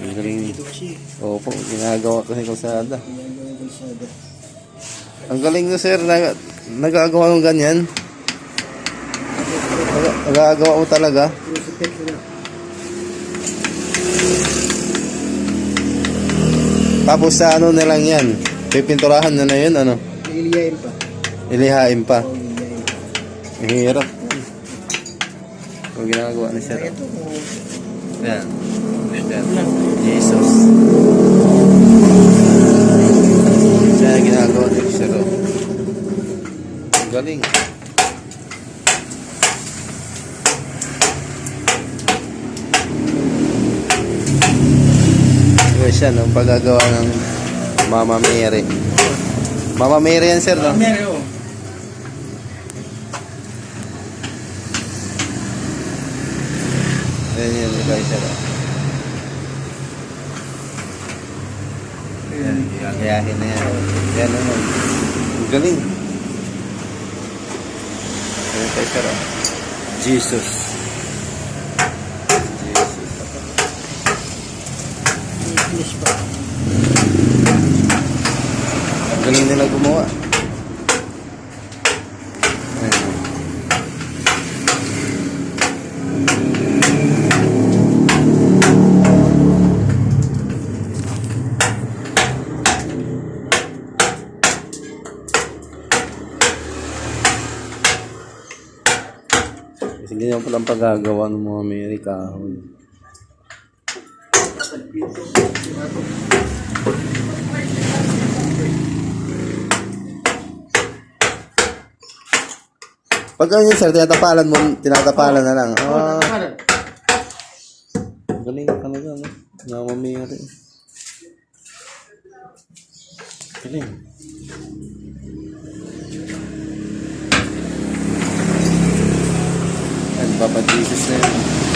Ang galing. Dito kasi. Opo, ginagawa ko sa kalsada. Ang galing nyo sir, nag nagagawa mo ganyan. Nag- Nagagawa mo talaga. Tapos sa ano na lang yan. Pipinturahan na na yun, ano. Iliyain pa. Ilihain pa. Ang hirap. Ang ginagawa ni sir. Yan. Yan. Jesus. Siya ang ginagawa ni sir. oh. Galing. Yes, yan ang paggagawa ng Mama Mary. Mama Mary yan, sir, no? Meron, oh. Yan, yan, guys, sir. oh. Yan, gagayahin na yan. Yan naman. Ang galing. Yan, guys, sir. Jesus. Jesus. Ang galing nila gumawa. Kasi ganyan palang paggagawa ng mga Mary kahoy. Pag ganyan sir, tinatapalan mo, tinatapalan na lang. Ah, galing talaga, no? Mama Mary. Galing. Papa Jesus na yan.